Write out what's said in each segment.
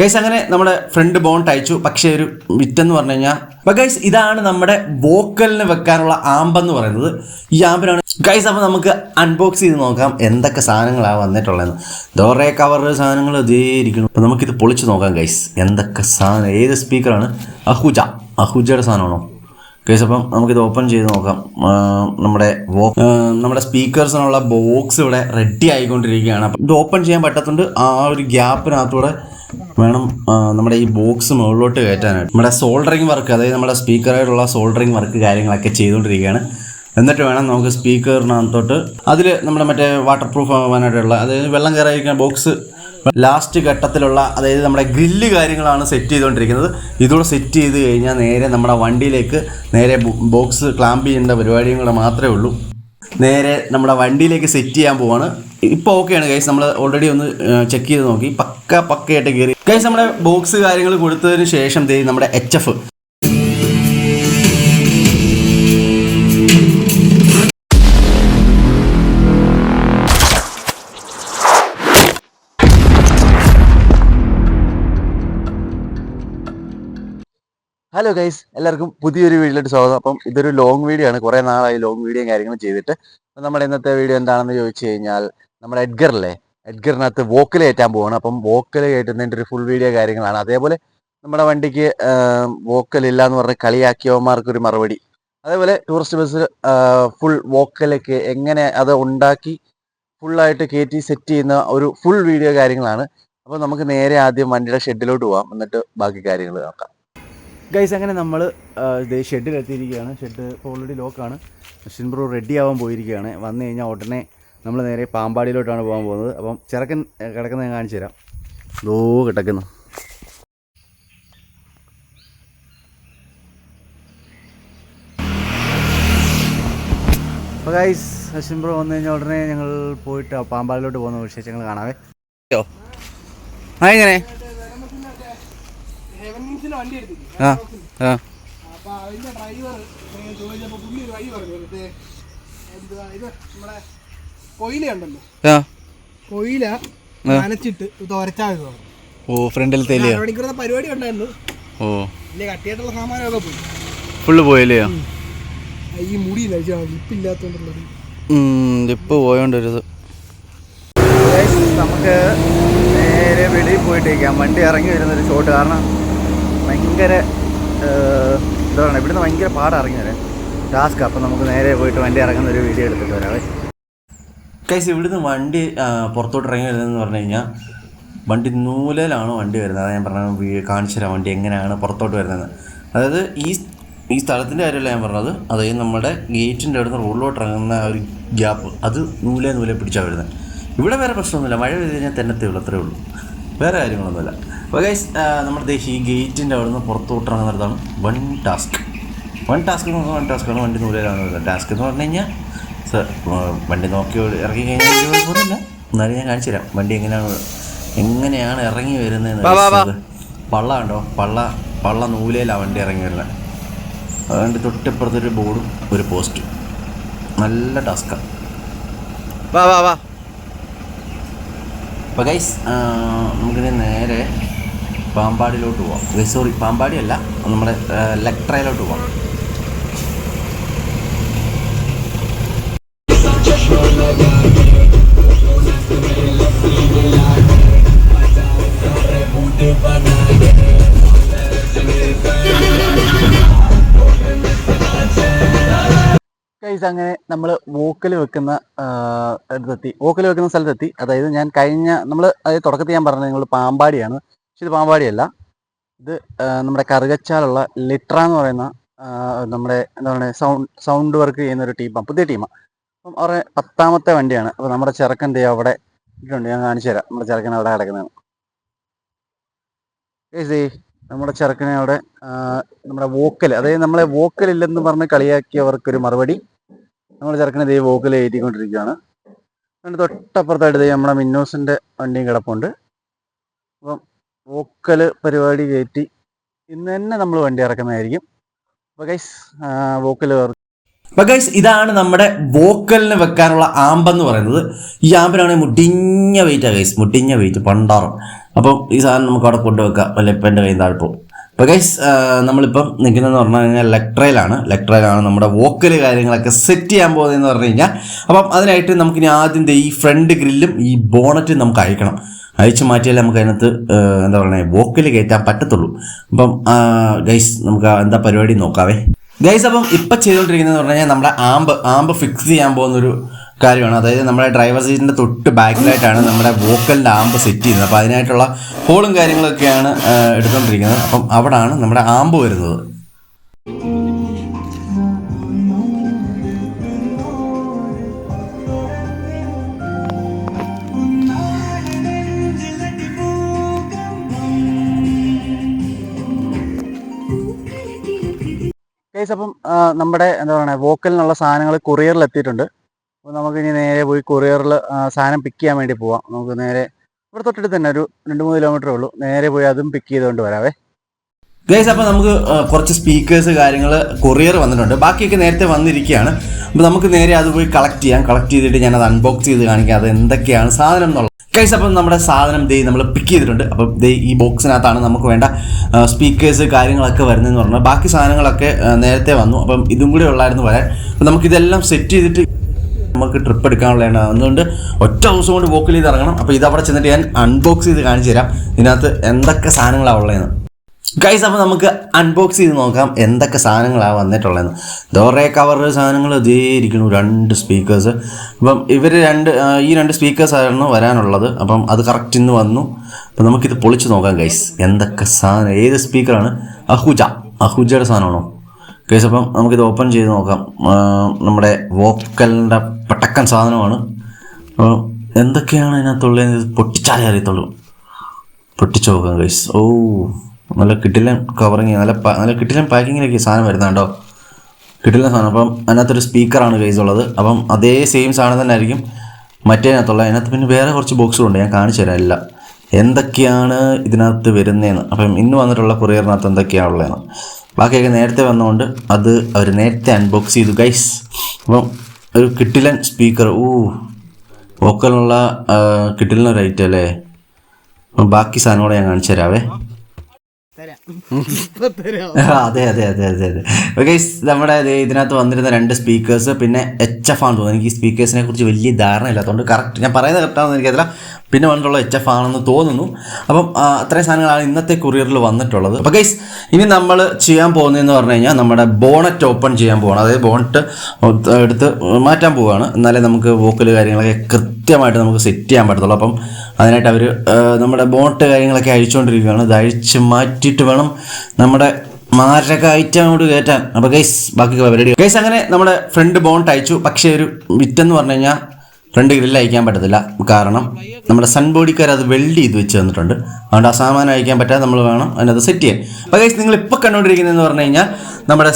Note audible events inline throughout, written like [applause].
Guys അങ്ങനെ നമ്മുടെ front bone അയച്ചു. പക്ഷേ ഒരു വിറ്റെന്ന് പറഞ്ഞു കഴിഞ്ഞാൽ ഗൈസ് ഇതാണ് നമ്മുടെ വോക്കലിന് വെക്കാനുള്ള ആമ്പെന്ന് പറയുന്നത്. ഈ ആമ്പിനാണ്. ഗൈസ് അപ്പോൾ നമുക്ക് അൺബോക്സ് ചെയ്ത് നോക്കാം എന്തൊക്കെ സാധനങ്ങളാണ് വന്നിട്ടുള്ളതെന്ന്. ദോറേ കവർ സാധനങ്ങൾ ഇതേ ഇരിക്കണം അപ്പോൾ നമുക്കിത് പൊളിച്ച് നോക്കാം ഗൈസ് എന്തൊക്കെ സാധനം ഏത് സ്പീക്കറാണ് അഹുജ. അഹുജയുടെ സാധനമാണോ? ഗൈസ് അപ്പം നമുക്കിത് ഓപ്പൺ ചെയ്ത് നോക്കാം. നമ്മുടെ നമ്മുടെ സ്പീക്കേഴ്സിനുള്ള ബോക്സ് ഇവിടെ റെഡി ആയിക്കൊണ്ടിരിക്കുകയാണ്. അപ്പം ഇത് ഓപ്പൺ ചെയ്യാൻ പറ്റത്തുണ്ട്. ആ ഒരു ഗ്യാപ്പിനകത്തൂടെ വേണം നമ്മുടെ ഈ ബോക്സ് മുകളിലോട്ട് കയറ്റാനായിട്ട്. നമ്മുടെ സോൾഡറിങ് വർക്ക് അതായത് നമ്മുടെ സ്പീക്കറായിട്ടുള്ള സോൾഡറിങ് വർക്ക് കാര്യങ്ങളൊക്കെ ചെയ്തുകൊണ്ടിരിക്കുകയാണ്. എന്നിട്ട് വേണം നമുക്ക് സ്പീക്കറിനകത്തോട്ട് അതിൽ നമ്മുടെ മറ്റേ വാട്ടർ പ്രൂഫ് ആവാനായിട്ടുള്ള അതായത് വെള്ളം കയറാതിരിക്കുന്ന ബോക്സ് ലാസ്റ്റ് ഘട്ടത്തിലുള്ള അതായത് നമ്മുടെ ഗ്രില്ല് കാര്യങ്ങളാണ് സെറ്റ് ചെയ്തുകൊണ്ടിരിക്കുന്നത്. ഇതോടെ സെറ്റ് ചെയ്ത് കഴിഞ്ഞാൽ നേരെ നമ്മുടെ വണ്ടിയിലേക്ക് നേരെ ബോക്സ് ക്ലാമ്പ് ചെയ്യേണ്ട പരിപാടിയും കൂടെ മാത്രമേ ഉള്ളൂ. നേരെ നമ്മുടെ വണ്ടിയിലേക്ക് സെറ്റ് ചെയ്യാൻ പോവാണ്. ഇപ്പോൾ ഓക്കെയാണ് ഗൈസ് നമ്മൾ ഓൾറെഡി ഒന്ന് ചെക്ക് ചെയ്ത് നോക്കി. പക്ക പക്കയായിട്ട് കയറി ഗൈസ് നമ്മുടെ ബോക്സ് കാര്യങ്ങൾ കൊടുത്തതിന് ശേഷം നമ്മുടെ എച്ച് എഫ് ഹലോ ഗൈസ് എല്ലാവർക്കും പുതിയൊരു വീഡിയോയിലോട്ട് സ്വാഗതം. അപ്പം ഇതൊരു ലോങ് വീഡിയോ ആണ്. കുറേ നാളായി ലോങ് വീഡിയോയും കാര്യങ്ങളും ചെയ്തിട്ട്. അപ്പം നമ്മുടെ ഇന്നത്തെ വീഡിയോ എന്താണെന്ന് ചോദിച്ചു കഴിഞ്ഞാൽ നമ്മുടെ എഡ്ഗറിലെ എഡ്ഗറിനകത്ത് വോക്കൽ കയറ്റാൻ പോവാണ്. അപ്പം വോക്കൽ കയറ്റുന്നതിന്റെ ഒരു ഫുൾ വീഡിയോ കാര്യങ്ങളാണ്. അതേപോലെ നമ്മുടെ വണ്ടിക്ക് വോക്കൽ ഇല്ല എന്ന് പറഞ്ഞ് കളിയാക്കിയവന്മാർക്കൊരു മറുപടി. അതേപോലെ ടൂറിസ്റ്റ് ബസ്സിൽ ഫുൾ വോക്കലൊക്കെ എങ്ങനെ അത് ഉണ്ടാക്കി ഫുള്ളായിട്ട് കയറ്റി സെറ്റ് ചെയ്യുന്ന ഒരു ഫുൾ വീഡിയോ കാര്യങ്ങളാണ്. അപ്പോൾ നമുക്ക് നേരെ ആദ്യം വണ്ടിയുടെ ഷെഡിലോട്ട് പോവാം. എന്നിട്ട് ബാക്കി കാര്യങ്ങൾ നോക്കാം. ഗൈസ് അങ്ങനെ നമ്മൾ ഇതേ ഷെഡിൽ എത്തിയിരിക്കുകയാണ്. ഷെഡ് ഓൾറെഡി ലോക്കാണ് മെഷീൻ ബ്രോ റെഡി ആവാൻ പോയിരിക്കുകയാണ്. വന്നു കഴിഞ്ഞാൽ ഉടനെ നമ്മൾ നേരെ പാമ്പാടിയിലോട്ടാണ് പോകാൻ പോകുന്നത്. അപ്പം ചെറുക്കൻ കിടക്കുന്നത് ഞാൻ കാണിച്ചു തരാം. ദോ കിടക്കുന്നു. അപ്പോൾ ഗൈസ് മെഷീൻ ബ്രോ വന്നു കഴിഞ്ഞാൽ ഉടനെ ഞങ്ങൾ പോയിട്ട് പാമ്പാടിയിലോട്ട് പോകുന്ന വിശേഷങ്ങൾ കാണാവേ. ആ എങ്ങനെ? ആ ആ. അപ്പൊ അതിന്റെ ഡ്രൈവർ ചോദിച്ചപ്പോൾ പുള്ളി ഒരു വഴി പറഞ്ഞു മറ്റേ എന്തുവാ ഇത് നമ്മുടെ കൊയില ആ. കൊയില നനച്ചിട്ട് തുരച്ചാൽ മതി പറഞ്ഞു. ഓ ഫ്രണ്ടിൽ പരിപാടി ഉണ്ടായിരുന്നു. ഓ. വലിയ കട്ടിയായിട്ടുള്ള സാമാനമൊക്കെ പോയി. ഫുള്ള് പോയല്ലയോ ആ, ഈ ലിപ്പില്ലാത്തോണ്ടുള്ളത് ലിപ്പ് പോയോണ്ടൊരിത് നമുക്ക് നേരെ വെളിയിൽ പോയിട്ടേക്കാം വണ്ടി ഇറങ്ങി വരുന്നൊരു ഷോട്ട് കാരണം ഭയങ്കര എന്താ പറയുക ഇവിടുന്ന് ഭയങ്കര പാടാ ഇറങ്ങി വരാൻ ടാസ്ക് അപ്പം നമുക്ക് നേരെ പോയിട്ട് വണ്ടി ഇറങ്ങുന്ന ഒരു വീഡിയോ എടുത്തിട്ട് വരാവേ കൈസ് ഇവിടുന്ന് വണ്ടി പുറത്തോട്ട് ഇറങ്ങി വരുന്നതെന്ന് പറഞ്ഞു കഴിഞ്ഞാൽ വണ്ടി നൂലയിലാണ് വണ്ടി വരുന്നത്. അതാണ് ഞാൻ പറഞ്ഞത് വീ- കാണിച്ചു തരാം വണ്ടി എങ്ങനെയാണ് പുറത്തോട്ട് വരുന്നത് അതായത് ഈ ഈ സ്ഥലത്തിന്റെ കാര്യമല്ല ഞാൻ പറഞ്ഞത്. അതായത് നമ്മുടെ ഗേറ്റിന്റെ അവിടുന്ന് റോഡിലോട്ട് ഇറങ്ങുന്ന ഒരു ഗ്യാപ്പ്. അത് നൂലെ നൂലെ പിടിച്ചാണ് വരുന്നത്. ഇവിടെ വേറെ പ്രശ്നമൊന്നുമില്ല. മഴ പെയ്ത് കഴിഞ്ഞാൽ ഉള്ളൂ അത്രേ ഉള്ളൂ. വേറെ കാര്യങ്ങളൊന്നുമില്ല. അപ്പോൾ ഗൈസ് നമ്മുടെ ദേശീയ ഈ ഗേറ്റിന്റെ അവിടുന്ന് പുറത്തോട്ട് ഇറങ്ങുന്നിടത്താണ് വൺ ടാസ്ക്. വൺ ടാസ്ക് എന്ന് പറഞ്ഞാൽ വൺ ടാസ്ക്കാണ് വണ്ടി വരുന്നത് ടാസ്ക് എന്ന് പറഞ്ഞു കഴിഞ്ഞാൽ സർ വണ്ടി നോക്കി ഇറങ്ങി കഴിഞ്ഞാൽ കുഴപ്പമൊന്നുമില്ല എന്നാലും ഞാൻ കാണിച്ചു തരാം വണ്ടി എങ്ങനെയാണ് എങ്ങനെയാണ് ഇറങ്ങി വരുന്നത് പള്ള ഉണ്ടോ പള്ള പള്ള നൂലയിലാണ് വണ്ടി ഇറങ്ങി വരുന്നത് അതുകൊണ്ട് തൊട്ടിപ്പുറത്തൊരു ബോർഡും ഒരു പോസ്റ്റും. നല്ല ടാസ്ക്കാണ് വാ വാ വാ. അപ്പോൾ ഗൈസ് നമുക്കിനി നേരെ പാമ്പാടിയിലോട്ട് പോവാം. സോറി പാമ്പാടി അല്ല നമ്മുടെ ലെക്ട്രയിലോട്ട് പോവാം. അങ്ങനെ നമ്മൾ വോക്കൽ വെക്കുന്ന ഇടത്തെത്തി വോക്കൽ വെക്കുന്ന സ്ഥലത്തെത്തി. അതായത് ഞാൻ കഴിഞ്ഞ നമ്മൾ അതായത് തുടക്കത്തിൽ ഞാൻ പറഞ്ഞത് നിങ്ങൾ പാമ്പാടിയാണ്. ഇത് പാമ്പാടിയല്ല. ഇത് നമ്മുടെ കറുകച്ചാലുള്ള ലിട്ര എന്ന് പറയുന്ന നമ്മുടെ എന്താ പറയുക സൗണ്ട് സൗണ്ട് വർക്ക് ചെയ്യുന്ന ഒരു ടീമാണ് പുതിയ ടീമാണ് അപ്പം അവരുടെ പത്താമത്തെ വണ്ടിയാണ്. അപ്പോൾ നമ്മുടെ ചെറുക്കൻ ദേ അവിടെ ഇട്ടുണ്ട് ഞാൻ കാണിച്ചു തരാം. നമ്മുടെ ചെറുക്കൻ അവിടെ കിടക്കുന്നതാണ്. ദേ നമ്മുടെ ചെറുക്കനെ അവിടെ നമ്മുടെ വോക്കൽ അതായത് നമ്മളെ വോക്കൽ ഇല്ലെന്ന് പറഞ്ഞ് കളിയാക്കിയവർക്കൊരു മറുപടി. നമ്മുടെ ചെറുക്കനെ ദൈവം വോക്കൽ എഴുതിക്കൊണ്ടിരിക്കുകയാണ്. അതിന്റെ തൊട്ടപ്പുറത്തായിട്ട് ദൈവം നമ്മുടെ മിന്നോസിന്റെ വണ്ടിയും കിടപ്പുണ്ട്. അപ്പം വോക്കൽ പരിപാടി കയറ്റി ഇന്ന് തന്നെ നമ്മൾ വണ്ടി ഇറക്കുന്നതായിരിക്കും. അപ്പോൾ ഗൈസ് വോക്കൽ അപ്പോൾ ഗൈസ് ഇതാണ് നമ്മുടെ വോക്കലിന് വെക്കാനുള്ള ആമ്പെന്ന് പറയുന്നത്. ഈ ആമ്പിനാണെങ്കിൽ മുടിഞ്ഞ വെയിറ്റാണ് ഗൈസ് മുടിഞ്ഞ വെയിറ്റ് പണ്ടാറും. അപ്പം ഈ സാധനം നമുക്ക് അവിടെ കൊണ്ടുവെക്കാം വല്ല ഇപ്പം എന്റെ കയ്യിൽ നിന്ന് പോകും. അപ്പോൾ ഗൈസ് നമ്മളിപ്പം നിൽക്കുന്നതെന്ന് പറഞ്ഞു കഴിഞ്ഞാൽ ലെക്ട്രയിലാണ് ലെക്ട്രയിലാണ് നമ്മുടെ വോക്കൽ കാര്യങ്ങളൊക്കെ സെറ്റ് ചെയ്യാൻ പോകുന്നതെന്ന് പറഞ്ഞു കഴിഞ്ഞാൽ അപ്പം അതിനായിട്ട് നമുക്കിനി ആദ്യം ഈ ഫ്രണ്ട് ഗ്രില്ലും ഈ ബോണറ്റും നമുക്ക് അയക്കണം അയച്ചു മാറ്റിയാലേ നമുക്ക് അതിനകത്ത് എന്താ പറയുക വോക്കൽ കയറ്റാൻ പറ്റത്തുള്ളൂ. അപ്പം ഗൈസ് നമുക്ക് എന്താ പരിപാടി നോക്കാവേ. ഗൈസ് അപ്പം ഇപ്പം ചെയ്തുകൊണ്ടിരിക്കുന്നത് പറഞ്ഞു കഴിഞ്ഞാൽ നമ്മുടെ ആമ്പ് ആമ്പ് ഫിക്സ് ചെയ്യാൻ പോകുന്നൊരു കാര്യമാണ്. അതായത് നമ്മുടെ ഡ്രൈവർ സീറ്റിന്റെ തൊട്ട് ബാക്കിലായിട്ടാണ് നമ്മുടെ വോക്കലിന്റെ ആമ്പ് സെറ്റ് ചെയ്യുന്നത്. അപ്പോൾ അതിനായിട്ടുള്ള ഹോളും കാര്യങ്ങളൊക്കെയാണ് എടുത്തുകൊണ്ടിരിക്കുന്നത് അപ്പം അവിടാണ് നമ്മുടെ ആമ്പ് വരുന്നത്. കേസ് അപ്പം നമ്മുടെ എന്താ പറയുക വോക്കലിനുള്ള സാധനങ്ങൾ കൊറിയറിൽ എത്തിയിട്ടുണ്ട് അപ്പോൾ നമുക്ക് ഇനി നേരെ പോയി കൊറിയറിൽ സാധനം പിക്ക് ചെയ്യാൻ വേണ്ടി പോവാം. നമുക്ക് നേരെ ഇവിടെ തൊട്ടടുത്ത് തന്നെ ഒരു രണ്ട് മൂന്ന് കിലോമീറ്ററേ ഉള്ളൂ. നേരെ പോയി അതും പിക്ക് ചെയ്തുകൊണ്ട് വരാവേ. ഗൈസ് അപ്പോൾ നമുക്ക് കുറച്ച് സ്പീക്കേഴ്സ് കാര്യങ്ങൾ കൊറിയർ വന്നിട്ടുണ്ട്. ബാക്കിയൊക്കെ നേരത്തെ വന്നിരിക്കുകയാണ്. അപ്പോൾ നമുക്ക് നേരെ അത് പോയി കളക്ട് ചെയ്യാം. കളക്ട് ചെയ്തിട്ട് ഞാൻ അത് അൺബോക്സ് ചെയ്ത് കാണിക്കാം. അത് എന്തൊക്കെയാണ് സാധനം എന്നുള്ളത് ഗൈസ് അപ്പം നമ്മുടെ സാധനം ദേ നമ്മൾ പിക്ക് ചെയ്തിട്ടുണ്ട്. അപ്പം ദേ ഈ ബോക്സിനകത്താണ് നമുക്ക് വേണ്ട സ്പീക്കേഴ്സ് കാര്യങ്ങളൊക്കെ വരുന്നതെന്ന് പറഞ്ഞാൽ ബാക്കി സാധനങ്ങളൊക്കെ നേരത്തെ വന്നു. അപ്പം ഇതും കൂടി ഉള്ളായിരുന്നു വരാൻ. അപ്പം നമുക്കിതെല്ലാം സെറ്റ് ചെയ്തിട്ട് നമുക്ക് ട്രിപ്പ് എടുക്കാനുള്ളതാണ് അതുകൊണ്ട് ഒറ്റ ദിവസം കൊണ്ട് വോക്കിൽ ചെയ്ത് ഇറങ്ങണം. അപ്പോൾ ഇതവിടെ ചെന്നിട്ട് ഞാൻ അൺബോക്സ് ചെയ്ത് കാണിച്ചു തരാം. ഇതിനകത്ത് എന്തൊക്കെ സാധനങ്ങളാണ് ഉള്ളതെന്ന്. ഗൈസ് അപ്പോൾ നമുക്ക് അൺബോക്സ് ചെയ്ത് നോക്കാം എന്തൊക്കെ സാധനങ്ങളാണ് വന്നിട്ടുള്ളതെന്ന്. ദോറേ കവർ സാധനങ്ങൾ ഇതേ ഇരിക്കുന്നു രണ്ട് സ്പീക്കേഴ്സ് അപ്പം ഇവർ രണ്ട് ഈ രണ്ട് സ്പീക്കേഴ്സായിരുന്നു വരാനുള്ളത്. അപ്പം അത് കറക്റ്റ് ഇന്ന് വന്നു. അപ്പം നമുക്കിത് പൊളിച്ച് നോക്കാം ഗൈസ് എന്തൊക്കെ സാധനം ഏത് സ്പീക്കറാണ് അഹുജ. അഹുജയുടെ സാധനമാണോ? ഗൈസ് അപ്പം നമുക്കിത് ഓപ്പൺ ചെയ്ത് നോക്കാം. നമ്മുടെ വോക്കലിന്റെ പട്ടക്കൻ സാധനമാണ്. അപ്പോൾ എന്തൊക്കെയാണ് ഇതിനകത്തുള്ളത് പൊട്ടിച്ചാലേ അറിയത്തുള്ളൂ. പൊട്ടിച്ചു നോക്കാം ഗൈസ് ഓ. നല്ല കിട്ടിലൻ കവറിങ് നല്ല നല്ല കിട്ടിലൻ പാക്കിങ്ങിലേക്ക് സാധനം വരുന്നുണ്ടോ കിട്ടിലൻ സാധനം. അപ്പം അതിനകത്തൊരു സ്പീക്കറാണ് ഉള്ളത്. അപ്പം അതേ സെയിം സാധനം തന്നെ ആയിരിക്കും മറ്റേതിനകത്തുള്ള അതിനകത്ത് പിന്നെ വേറെ കുറച്ച് ബോക്സുകളുണ്ട് ഞാൻ കാണിച്ചു തരാം എല്ലാം. എന്തൊക്കെയാണ് ഇതിനകത്ത് വരുന്നതെന്ന്. അപ്പം ഇന്ന് വന്നിട്ടുള്ള കൊറിയറിനകത്ത് എന്തൊക്കെയാണ് ഉള്ളതെന്ന്. ബാക്കിയൊക്കെ നേരത്തെ വന്നതുകൊണ്ട് അത് അവർ നേരത്തെ അൺബോക്സ് ചെയ്തു ഗൈസ് അപ്പം ഒരു കിട്ടിലൻ സ്പീക്കർ ഓ വോക്കലിനുള്ള കിട്ടിലൊരു ഐറ്റം അല്ലേ? ബാക്കി സാധനങ്ങളെ ഞാൻ കാണിച്ചു തരാവേ. അതെ അതെ അതെ നമ്മുടെ ഇതിനകത്ത് വന്നിരുന്ന രണ്ട് സ്പീക്കേഴ്സ് പിന്നെ എച്ച് എഫ് ആണ് തോന്നുന്നു. എനിക്ക് സ്പീക്കേഴ്സിനെ കുറിച്ച് വലിയ ധാരണ ഇല്ലാത്തതുകൊണ്ട് കറക്റ്റ് ഞാൻ പറയുന്നത് കറക്റ്റാണെന്ന് എനിക്കറിയില്ല. പിന്നെ വന്നിട്ടുള്ള എച്ച് എഫ് ആണെന്ന് തോന്നുന്നു. അപ്പം അത്രയും സാധനങ്ങളാണ് ഇന്നത്തെ കുറിയറിൽ വന്നിട്ടുള്ളത്. അപ്പോൾ ഗൈസ് ഇനി നമ്മൾ ചെയ്യാൻ പോകുന്നതെന്ന് പറഞ്ഞു കഴിഞ്ഞാൽ നമ്മുടെ ബോണറ്റ് ഓപ്പൺ ചെയ്യാൻ പോകണം അതായത് ബോണറ്റ് എടുത്ത് മാറ്റാൻ പോവുകയാണ് എന്നാലേ നമുക്ക് വോക്കൽ കാര്യങ്ങളൊക്കെ കൃത്യമായിട്ട് നമുക്ക് സെറ്റ് ചെയ്യാൻ പറ്റത്തുള്ളൂ. അപ്പം അതിനായിട്ട് അവർ നമ്മുടെ ബോണറ്റ് കാര്യങ്ങളൊക്കെ അഴിച്ചുകൊണ്ടിരിക്കുകയാണ്. ഇത് അഴിച്ച് മാറ്റിയിട്ട് വേണം നമ്മുടെ മാരക ഐറ്റം അങ്ങോട്ട് കയറ്റാൻ. അപ്പോൾ ഗൈസ് ബാക്കി പരിപാടി ഗൈസ് അങ്ങനെ നമ്മുടെ ഫ്രണ്ട് ബോണ്ട് അയച്ചു. പക്ഷേ ഒരു വിറ്റെന്ന് പറഞ്ഞു കഴിഞ്ഞാൽ ഫ്രണ്ട് ഗ്രില്ല് അയക്കാൻ പറ്റത്തില്ല. കാരണം നമ്മുടെ സൺ ബോഡിക്കാർ അത് വെൽഡ് ചെയ്ത് വെച്ച് തന്നിട്ടുണ്ട്. അതുകൊണ്ട് ആ സാമാനം അയക്കാൻ പറ്റാതെ നമ്മൾ വേണം അതിനകത്ത് സെറ്റ് ചെയ്യാൻ. അപ്പോൾ ഗൈസ് നിങ്ങൾ ഇപ്പോൾ കണ്ടുകൊണ്ടിരിക്കുന്നതെന്ന് പറഞ്ഞു കഴിഞ്ഞാൽ നമ്മുടെ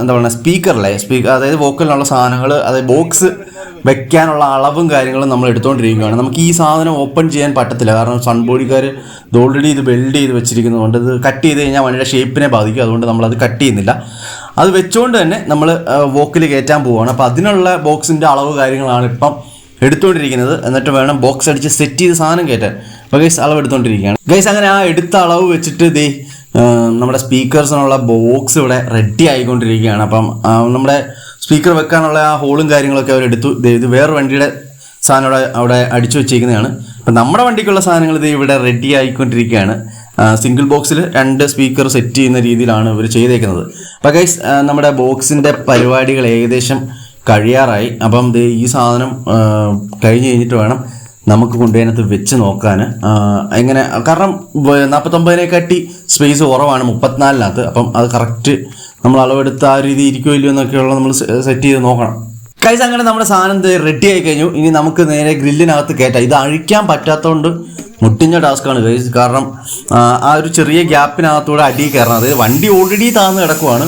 എന്താ പറയുക സ്പീക്കറിലെ സ്പീക്കർ അതായത് വോക്കലിനുള്ള സാധനങ്ങൾ അതായത് ബോക്സ് വെക്കാനുള്ള അളവും കാര്യങ്ങളും നമ്മൾ എടുത്തുകൊണ്ടിരിക്കുകയാണ്. നമുക്ക് ഈ സാധനം ഓപ്പൺ ചെയ്യാൻ പറ്റത്തില്ല. കാരണം സൺ ബോഡിക്കാർ ഇത് ഓൾറെഡി ഇത് വെൽഡ് ചെയ്ത് വെച്ചിരിക്കുന്നതുകൊണ്ട് ഇത് കട്ട് ചെയ്ത് കഴിഞ്ഞാൽ വണ്ടിയുടെ ഷേപ്പിനെ ബാധിക്കും. അതുകൊണ്ട് നമ്മളത് കട്ട് ചെയ്യുന്നില്ല. അത് വെച്ചുകൊണ്ട് തന്നെ നമ്മൾ വോക്കിൽ കയറ്റാൻ പോവുകയാണ് അപ്പോൾ അതിനുള്ള ബോക്സിന്റെ അളവ് കാര്യങ്ങളാണ് ഇപ്പം എടുത്തുകൊണ്ടിരിക്കുന്നത് എന്നിട്ട് വേണം ബോക്സ് അടിച്ച് സെറ്റ് ചെയ്ത് സാധനം കയറ്റാൻ. അപ്പോൾ ഗൈസ് അളവ് എടുത്തുകൊണ്ടിരിക്കുകയാണ് ഗൈസ് അങ്ങനെ ആ എടുത്ത അളവ് വെച്ചിട്ട് ദേ നമ്മുടെ സ്പീക്കേഴ്സിനുള്ള ബോക്സ് ഇവിടെ റെഡി ആയിക്കൊണ്ടിരിക്കുകയാണ്. അപ്പം നമ്മുടെ സ്പീക്കർ വെക്കാനുള്ള ആ ഹോളും കാര്യങ്ങളൊക്കെ അവർ എടുത്തു. ഇത് വേറെ വണ്ടിയുടെ സാധനം അവിടെ അവിടെ അടിച്ചു വെച്ചിരിക്കുന്നതാണ്. അപ്പം നമ്മുടെ വണ്ടിക്കുള്ള സാധനങ്ങൾ ഇത് ഇവിടെ റെഡി ആയിക്കൊണ്ടിരിക്കുകയാണ്. സിംഗിൾ ബോക്സിൽ രണ്ട് സ്പീക്കർ സെറ്റ് ചെയ്യുന്ന രീതിയിലാണ് ഇവർ ചെയ്തേക്കുന്നത്. അപ്പം ഗൈസ് നമ്മുടെ ബോക്സിന്റെ പരിപാടികൾ ഏകദേശം കഴിയാറായി. അപ്പം ഇത് ഈ സാധനം കഴിഞ്ഞ് കഴിഞ്ഞിട്ട് വേണം നമുക്ക് കൊണ്ടുപോയതിനകത്ത് വെച്ച് നോക്കാൻ. എങ്ങനെ കാരണം നാൽപ്പത്തൊമ്പതിനെക്കാട്ടി സ്പേസ് കുറവാണ് മുപ്പത്തിനാലിനകത്ത്. അപ്പം അത് കറക്റ്റ് നമ്മൾ അളവെടുത്ത് ആ രീതി ഇരിക്കുമോ ഇല്ലയോ എന്നൊക്കെയുള്ള നമ്മൾ സെറ്റ് ചെയ്ത് നോക്കണം. കൈസ് അങ്ങനെ നമ്മുടെ സാധനം റെഡി ആയി കഴിഞ്ഞു. ഇനി നമുക്ക് നേരെ ഗ്രില്ലിനകത്ത് കയറ്റാം. ഇത് അഴിക്കാൻ പറ്റാത്തതുകൊണ്ട് മുട്ടിഞ്ഞ ടാസ്ക്കാണ് കൈസ് കാരണം ആ ഒരു ചെറിയ ഗ്യാപ്പിനകത്തൂടെ അടിയിൽ കയറണം. അതായത് വണ്ടി ഓൾറെഡി താന്ന് കിടക്കുവാണ്.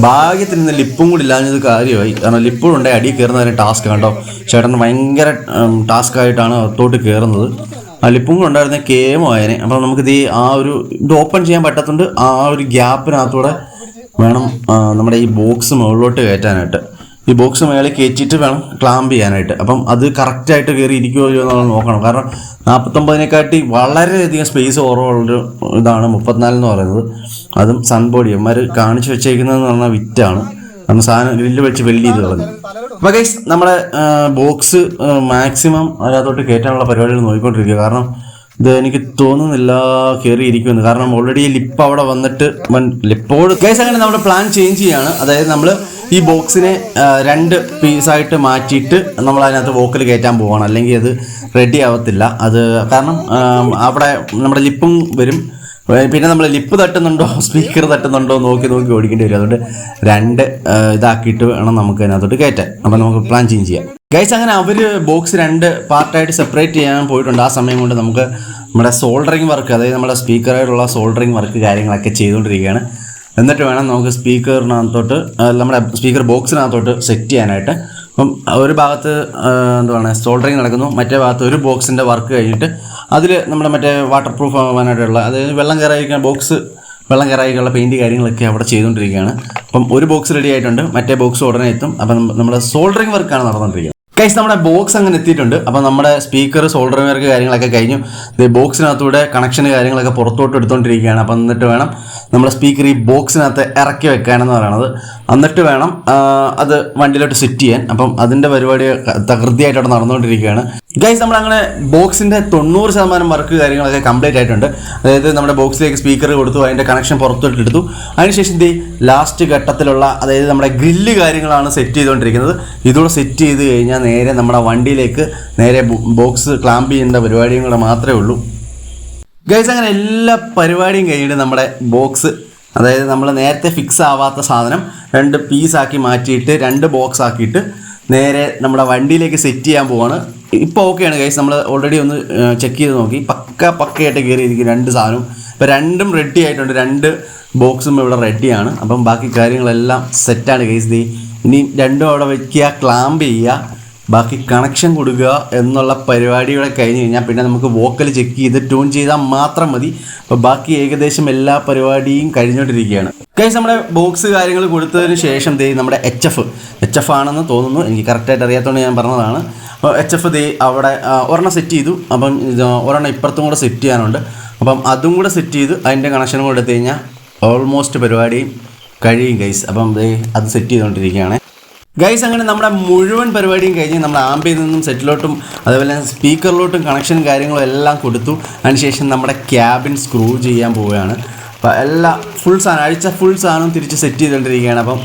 ഭാഗ്യത്തിന് ഇന്ന് ലിപ്പും കൂടി ഇല്ലാഞ്ഞത് കാര്യമായി. കാരണം ലിപ്പും ഉണ്ടായി അടി കയറുന്നതിന് ടാസ്ക് കണ്ടോ? ചേട്ടൻ ഭയങ്കര ടാസ്ക് ആയിട്ടാണ് അകത്തോട്ട് കയറുന്നത്. ആ ലിപ്പും കൂടെ ഉണ്ടായിരുന്ന കേമോ അപ്പോൾ നമുക്കിത് ആ ഒരു ഇത് ഓപ്പൺ ചെയ്യാൻ പറ്റത്തുണ്ട്. ആ ഒരു ഗ്യാപ്പിനകത്തൂടെ വേണം നമ്മുടെ ഈ ബോക്സ് മുകളിലോട്ട് കയറ്റാനായിട്ട്. ഈ ബോക്സ് മേളിൽ കയറ്റിയിട്ട് വേണം ക്ലാമ്പ് ചെയ്യാനായിട്ട്. അപ്പം അത് കറക്റ്റായിട്ട് കയറി ഇരിക്കുമോ എന്നുള്ളത് നോക്കണം. കാരണം നാൽപ്പത്തൊമ്പതിനെക്കാട്ടി വളരെയധികം സ്പേസ് കുറവുള്ളൊരു ഇതാണ് മുപ്പത്തിനാല് എന്ന് പറയുന്നത്. അതും സൺബോഡി അമ്മമാർ കാണിച്ചു വെച്ചേക്കുന്നതെന്ന് പറഞ്ഞാൽ വിറ്റാണ് കാരണം സാധനം ഗ്രില്ല് വെച്ച് വെല്ലി ചെയ്ത് കളഞ്ഞു. അപ്പോൾ ഗൈസ് നമ്മുടെ ബോക്സ് മാക്സിമം അതിനകത്തോട്ട് കയറ്റാനുള്ള പരിപാടികൾ നോക്കിക്കൊണ്ടിരിക്കുക. കാരണം ഇത് എനിക്ക് തോന്നുന്നില്ല കയറിയിരിക്കുമെന്ന് കാരണം ഓൾറെഡി ലിപ്പ് അവിടെ വന്നിട്ട് ലിപ്പോട് ഗൈസ് അങ്ങനെ നമ്മുടെ പ്ലാൻ ചേഞ്ച് ചെയ്യാണ്. അതായത് നമ്മൾ ഈ ബോക്സിനെ രണ്ട് പീസായിട്ട് മാറ്റിയിട്ട് നമ്മൾ അതിനകത്ത് വോക്കൽ കയറ്റാൻ പോവാണ്. അല്ലെങ്കിൽ അത് റെഡി ആവത്തില്ല. അത് കാരണം അവിടെ നമ്മുടെ ലിപ്പും വരും. പിന്നെ നമ്മൾ ലിപ്പ് തട്ടുന്നുണ്ടോ [laughs] സ്പീക്കർ തട്ടുന്നുണ്ടോ നോക്കി നോക്കി ഓടിക്കേണ്ടി വരും. അതുകൊണ്ട് രണ്ട് ഇതാക്കിയിട്ട് വേണം നമുക്ക് അതിനകത്തോട്ട് കയറ്റാൻ. അപ്പം നമുക്ക് പ്ലാൻ ചേഞ്ച് ചെയ്യാം. ഗൈസ് അങ്ങനെ അവർ ബോക്സ് രണ്ട് പാർട്ടായിട്ട് സെപ്പറേറ്റ് ചെയ്യാൻ പോയിട്ടുണ്ട്. ആ സമയം കൊണ്ട് നമുക്ക് നമ്മുടെ സോൾഡറിങ് വർക്ക് അതായത് നമ്മുടെ സ്പീക്കറായിട്ടുള്ള സോൾഡറിങ് വർക്ക് കാര്യങ്ങളൊക്കെ ചെയ്തുകൊണ്ടിരിക്കുകയാണ്. എന്നിട്ട് വേണം നമുക്ക് സ്പീക്കറിനകത്തോട്ട് നമ്മുടെ സ്പീക്കർ ബോക്സിനകത്തോട്ട് സെറ്റ് ചെയ്യാനായിട്ട്. അപ്പം ഒരു ഭാഗത്ത് എന്താണ് സോൾഡറിങ് നടക്കുന്നു. മറ്റേ ഭാഗത്ത് ഒരു ബോക്സിന്റെ വർക്ക് കഴിഞ്ഞിട്ട് അതിൽ നമ്മുടെ മറ്റേ വാട്ടർ പ്രൂഫ് ആവാനായിട്ടുള്ള അതായത് വെള്ളം കയറാതിരിക്കുന്ന ബോക്സ് വെള്ളം കയറാതിരിക്കാനുള്ള പെയിന്റ് കാര്യങ്ങളൊക്കെ അവിടെ ചെയ്തുകൊണ്ടിരിക്കുകയാണ്. അപ്പം ഒരു ബോക്സ് റെഡി ആയിട്ടുണ്ട്. മറ്റേ ബോക്സ് ഉടനെ എത്തും. അപ്പം നമ്മുടെ സോൾഡറിങ് വർക്കാണ് നടന്നുകൊണ്ടിരിക്കുന്നത്. കൈസ് നമ്മുടെ ബോക്സ് അങ്ങനെ എത്തിയിട്ടുണ്ട്. അപ്പോൾ നമ്മുടെ സ്പീക്കർ സോൾഡർ വർക്ക് കാര്യങ്ങളൊക്കെ കഴിഞ്ഞു. ബോക്സിനകത്തൂടെ കണക്ഷൻ കാര്യങ്ങളൊക്കെ പുറത്തോട്ട് എടുത്തുകൊണ്ടിരിക്കുകയാണ് അപ്പോൾ എന്നിട്ട് വേണം നമ്മുടെ സ്പീക്കർ ഈ ബോക്സിനകത്ത് ഇറക്കി വെക്കാനെന്ന് പറയണത്. എന്നിട്ട് വേണം അത് വണ്ടിയിലോട്ട് സെറ്റ് ചെയ്യാൻ. അപ്പം അതിന്റെ പരിപാടി തകൃതിയായിട്ട് അവിടെ നടന്നുകൊണ്ടിരിക്കുകയാണ് ഗൈസ് നമ്മൾ അങ്ങനെ ബോക്സിന്റെ തൊണ്ണൂറ് ശതമാനം വർക്ക് കാര്യങ്ങളൊക്കെ കംപ്ലീറ്റ് ആയിട്ടുണ്ട്. അതായത് നമ്മുടെ ബോക്സിലേക്ക് സ്പീക്കർ കൊടുത്തു അതിന്റെ കണക്ഷൻ പുറത്തോട്ട് അതിനുശേഷം ദേ ലാസ്റ്റ് ഘട്ടത്തിലുള്ള അതായത് നമ്മുടെ ഗ്രില്ല് കാര്യങ്ങളാണ് സെറ്റ് ചെയ്തുകൊണ്ടിരിക്കുന്നത്. ഇതുകൂടെ സെറ്റ് ചെയ്ത് കഴിഞ്ഞാൽ നേരെ നമ്മുടെ വണ്ടിയിലേക്ക് നേരെ ബോക്സ് ക്ലാമ്പ് ചെയ്യേണ്ട പരിപാടിയും കൂടെ മാത്രമേ ഉള്ളൂ. ഗൈസ് അങ്ങനെ എല്ലാ പരിപാടിയും കഴിഞ്ഞിട്ട് നമ്മുടെ ബോക്സ് അതായത് നമ്മൾ നേരത്തെ ഫിക്സ് ആവാത്ത സാധനം രണ്ട് പീസാക്കി മാറ്റിയിട്ട് രണ്ട് ബോക്സ് ആക്കിയിട്ട് നേരെ നമ്മുടെ വണ്ടിയിലേക്ക് സെറ്റ് ചെയ്യാൻ പോവാണ്. ഇപ്പോൾ ഓക്കെയാണ് ഗൈസ് നമ്മൾ ഓൾറെഡി ഒന്ന് ചെക്ക് ചെയ്ത് നോക്കി. പക്ക പക്കയായിട്ട് കയറിയിരിക്കും രണ്ട് സാധനം ഇപ്പോൾ രണ്ടും റെഡി ആയിട്ടുണ്ട്. രണ്ട് ബോക്സും ഇവിടെ റെഡിയാണ് അപ്പം ബാക്കി കാര്യങ്ങളെല്ലാം സെറ്റാണ് ഗൈസ് ദി ഇനി രണ്ടും അവിടെ വയ്ക്കുക ക്ലാമ്പ് ചെയ്യുക. ബാക്കി കണക്ഷൻ കൊടുക്കുക എന്നുള്ള പരിപാടികളെ കഴിഞ്ഞ് കഴിഞ്ഞാൽ പിന്നെ നമുക്ക് വോക്കൽ ചെക്ക് ചെയ്ത് ട്യൂൺ ചെയ്താൽ മാത്രം മതി. അപ്പോൾ ബാക്കി ഏകദേശം എല്ലാ പരിപാടിയും കഴിഞ്ഞുകൊണ്ടിരിക്കുകയാണ് കഴിഞ്ഞ നമ്മുടെ ബോക്സ് കാര്യങ്ങൾ കൊടുത്തതിന് ശേഷം ദേ നമ്മുടെ എച്ച് എഫ് എച്ച് എഫ് ആണെന്ന് തോന്നുന്നു. എനിക്ക് കറക്റ്റായിട്ട് അറിയാത്തതുകൊണ്ട് ഞാൻ പറഞ്ഞതാണ്. അപ്പോൾ എച്ച് എഫ് ദേ അവിടെ ഒരെണ്ണം സെറ്റ് ചെയ്തു. അപ്പം ഒരെണ്ണം ഇപ്പുറത്തും കൂടെ സെറ്റ് ചെയ്യാനുണ്ട്. അപ്പം അതും കൂടെ സെറ്റ് ചെയ്ത് അതിന്റെ കണക്ഷനും കൂടെ എടുത്തു കഴിഞ്ഞാൽ ഓൾമോസ്റ്റ് പരിപാടിയും കഴിയും ഗൈസ് അപ്പം അത് സെറ്റ് ചെയ്തുകൊണ്ടിരിക്കുകയാണ്. ഗൈസ് അങ്ങനെ നമ്മുടെ മുഴുവൻ പരിപാടിയും കഴിഞ്ഞ് നമ്മൾ ആംബിയിൽ നിന്നും സെറ്റിലോട്ടും അതുപോലെ സ്പീക്കറിലോട്ടും കണക്ഷൻ കാര്യങ്ങളും എല്ലാം കൊടുത്തു. അതിനുശേഷം നമ്മുടെ ക്യാബിൻ സ്ക്രൂ ചെയ്യാൻ പോവുകയാണ്. അപ്പോൾ എല്ലാം ഫുൾ സാധനം അഴിച്ച ഫുൾ സാധനവും തിരിച്ച് സെറ്റ് ചെയ്തുകൊണ്ടിരിക്കുകയാണ്. അപ്പം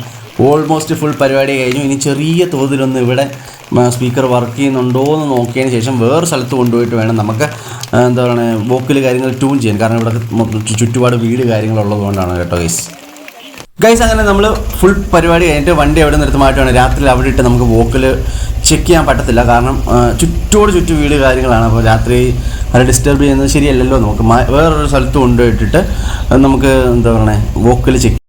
ഓൾമോസ്റ്റ് ഫുൾ പരിപാടി കഴിഞ്ഞു. ഇനി ചെറിയ തോതിലൊന്ന് ഇവിടെ സ്പീക്കർ വർക്ക് ചെയ്യുന്നുണ്ടോ എന്ന് നോക്കിയതിന് ശേഷം വേറെ സ്ഥലത്ത് കൊണ്ടുപോയിട്ട് വേണം നമുക്ക് എന്താ പറയുക വോക്കിൽ കാര്യങ്ങൾ ട്യൂൺ ചെയ്യാൻ. കാരണം ഇവിടെ ചുറ്റുപാട് വീട് കാര്യങ്ങളുള്ളത് കൊണ്ടാണ് കേട്ടോ ഗൈസ് ഗൈസ് അങ്ങനെ നമ്മൾ ഫുൾ പരിപാടി കഴിഞ്ഞിട്ട് വണ്ടി എവിടെ നിർത്തുമായിട്ടാണ് രാത്രി അവിടെ ഇട്ട് നമുക്ക് വോക്കിൽ ചെക്ക് ചെയ്യാൻ പറ്റത്തില്ല. കാരണം ചുറ്റോട് ചുറ്റു വീട് കാര്യങ്ങളാണ്. അപ്പോൾ രാത്രി അത് ഡിസ്റ്റർബ് ചെയ്യുന്നത് ശരിയല്ലല്ലോ നമുക്ക്. വേറൊരു വേറൊരു സ്ഥലത്ത് കൊണ്ടുപോയിട്ടിട്ട് നമുക്ക് എന്താ പറയുക വോക്കിൽ ചെക്ക്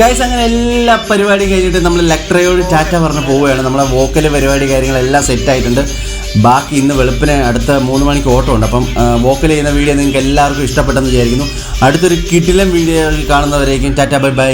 ഗൈസ് അങ്ങനെ എല്ലാ പരിപാടി കഴിഞ്ഞിട്ട് നമ്മൾ ലെക്ട്രയോട് ടാറ്റ പറഞ്ഞ് പോവുകയാണ്. നമ്മളെ വോക്കൽ പരിപാടി കാര്യങ്ങളെല്ലാം സെറ്റ് ആയിട്ടുണ്ട്. ബാക്കി ഇന്ന് വെളുപ്പിന് അടുത്ത മൂന്ന് മണിക്ക് ഓട്ടം ഉണ്ട്. അപ്പം വോക്കൽ ചെയ്യുന്ന വീഡിയോ നിങ്ങൾക്ക് എല്ലാവർക്കും ഇഷ്ടപ്പെട്ടെന്ന് വിചാരിക്കുന്നു. അടുത്തൊരു കിട്ടിലം വീഡിയോ കാണുന്നവരേക്കും ടാറ്റ ബൈ ബൈ